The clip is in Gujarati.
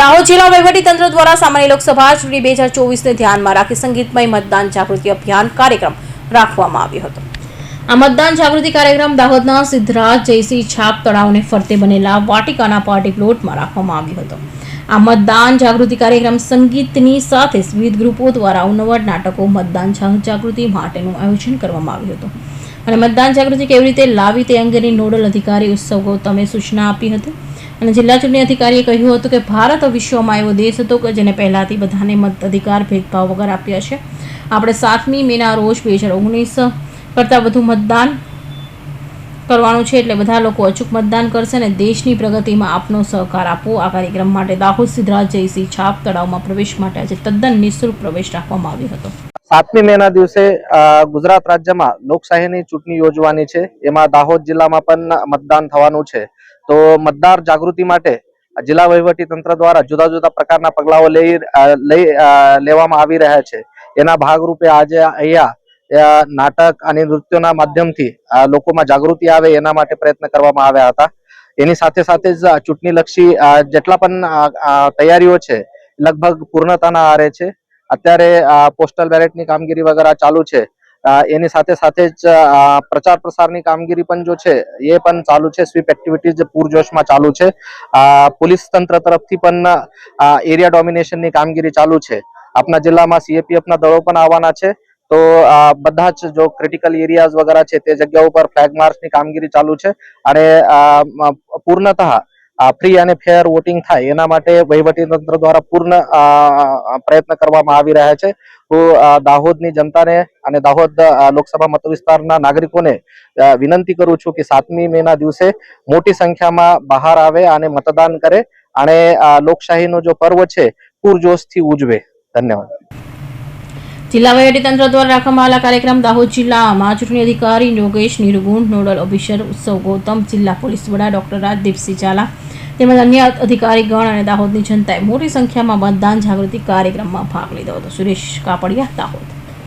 દાહોદ જિલ્લા વહીવટીતંત્ર દ્વારા સામાન્ય લોકસભા ચૂંટણી બે હજાર ચોવીસને ધ્યાનમાં રાખી સંગીતમય મતદાન જાગૃતિ અભિયાન કાર્યક્રમ રાખવામાં આવ્યો હતો. આ મતદાન જાગૃતિ કાર્યક્રમ દાહોદના સિદ્ધરાજ, જયસિંહ છાપ તળાવને ફરતે બનેલા વાટિકાના પાર્ટી પ્લોટમાં રાખવામાં આવ્યો હતો. આ મતદાન જાગૃતિ કાર્યક્રમ સંગીતની સાથે વિવિધ ગ્રુપો દ્વારા ઉનવટ નાટકો મતદાન જાગૃતિ માટેનું આયોજન કરવામાં આવ્યું હતું. અને મતદાન જાગૃતિ કેવી રીતે લાવી તે અંગેની નોડલ અધિકારી ઉત્સવ ગૌતમે સૂચના આપી હતી. અને જિલ્લા ચૂંટણી અધિકારીએ કહ્યું હતું કે ભારત વિશ્વમાં એવો દેશ હતો કે જેને પહેલાંથી બધાને મત અધિકાર ભેદભાવ વગર આપ્યા છે. આપણે સાતમી મેના રોજ બે હજાર ઓગણીસ કરતાં વધુ મતદાન કરવાનું છે એટલે બધા લોકો અચૂક મતદાન કરશે અને દેશની પ્રગતિમાં આપનો સહકાર આપવો આ કાર્યક્રમ માટે દાહોદ સિદ્ધરાજ જયસિંહ છાપ તળાવમાં પ્રવેશ માટે આજે તદ્દન નિઃશુલ્ક પ્રવેશ રાખવામાં આવ્યો હતો. સાતમી મેના દિવસે ગુજરાત રાજ્યમાં લોકશાહીની ચૂંટણી યોજવાની છે. એમાં દાહોદ જિલ્લામાં પણ મતદાન થવાનું છે. તો મતદાર જાગૃતિ માટે જિલ્લા વહીવટી તંત્ર દ્વારા જુદા જુદા પ્રકારના પગલાઓ લઈ લઈ લેવામાં આવી રહ્યા છે. એના ભાગરૂપે આજે અહીંયા નાટક અને નૃત્યોના માધ્યમથી લોકોમાં જાગૃતિ આવે, એના માટે પ્રયત્ન કરવામાં આવ્યા હતા. એની સાથે સાથે જ ચૂંટણીલક્ષી જેટલા પણ તૈયારીઓ છે, લગભગ પૂર્ણતાના આરે છે. અત્યારે પોસ્ટલ બેલેટની કામગીરી વગેરે ચાલુ છે. એની સાથે સાથે જ પ્રચાર પ્રસારની કામગીરી પણ જો છે, એ પણ ચાલુ છે. સ્વીપ એક્ટિવિટીઝ પૂરજોશમાં ચાલુ છે. પોલીસ તંત્ર તરફથી પણ એરિયા ડોમિનેશનની કામગીરી ચાલુ છે. આપણા જિલ્લામાં સીએપીએફના દળો પણ આવવાના છે. તો બધા જ જો ક્રિટિકલ એરિયાઝ વગેરે છે, તે જગ્યા ઉપર ફ્લેગ માર્ચની કામગીરી ચાલુ છે. અને પૂર્ણતઃ ફ્રી અને ફેર વોટિંગ થાય, એના માટે વહીવટી તંત્ર દ્વારા પૂર્ણ પ્રયત્ન કરવામાં આવી રહ્યા છે. તો દાહોદની જનતાને અને દાહોદ લોકસભા મત વિસ્તારના નાગરિકોને વિનંતી કરું છું કે સાતમી મે ના દિવસે મોટી સંખ્યામાં બહાર આવે અને મતદાન કરે અને લોકશાહીનો જો પર્વ છે, પૂરજોશથી ઉજવે. ધન્યવાદ. જિલ્લા વહીવટીતંત્ર દ્વારા રાખવામાં આવેલા કાર્યક્રમ દાહોદ જિલ્લામાં ચૂંટણી અધિકારી યોગેશ નિર્ગુણ, નોડલ ઓફિસર ઉત્સવ ગૌતમ, જિલ્લા પોલીસ વડા ડોક્ટર રાજદીપસિંહ ઝાલા તેમજ અન્ય અધિકારીગણ અને દાહોદની જનતાએ મોટી સંખ્યામાં મતદાન જાગૃતિ કાર્યક્રમમાં ભાગ લીધો હતો. સુરેશ કાપડિયા, દાહોદ.